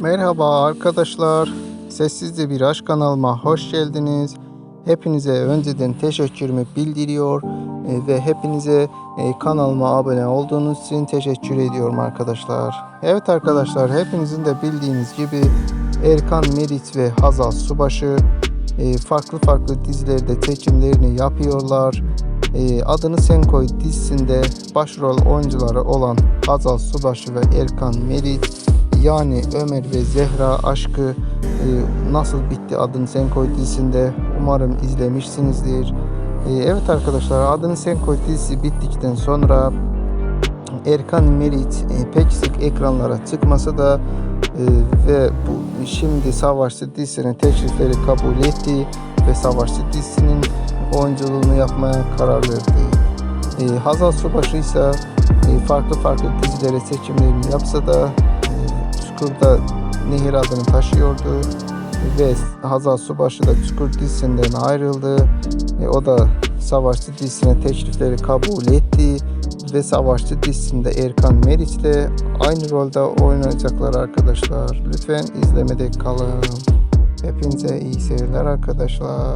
Merhaba arkadaşlar. Sessizce bir aşk kanalıma hoş geldiniz. Hepinize önceden teşekkürümü bildiriyor e, ve hepinize e, kanalıma abone olduğunuz için teşekkür ediyorum arkadaşlar. Evet arkadaşlar hepinizin de bildiğiniz gibi Erkan Meriç ve Hazal Subaşı e, farklı farklı dizilerde çekimlerini yapıyorlar. Adını Sen Koy dizisinde başrol oyuncuları olan Hazal Subaşı ve Erkan Meriç yani Ömer ve Zehra aşkı e, nasıl bitti Adını Sen Koy dizisinde umarım izlemişsinizdir. E, evet arkadaşlar Adını Sen Koy dizisi bittikten sonra Erkan Meriç e, pek sık ekranlara çıkmasa da e, ve bu şimdi Savaşçı dizisinin teklifleri kabul etti ve Savaşçı dizisinin oyunculuğunu yapmaya karar verdi. E, Hazal Subaşı ise e, farklı farklı dizilere seçimlerini yapsa da Çukur'da Nehir adını taşıyordu ve Hazal Subaşı da Çukur dizisinden ayrıldı. E, o da Savaşçı dizisine teklifleri kabul etti ve Savaşçı dizisinde Erkan Meriç ile aynı rolde oynayacaklar arkadaşlar. Lütfen izlemede kalın. Hepinize iyi seyirler arkadaşlar.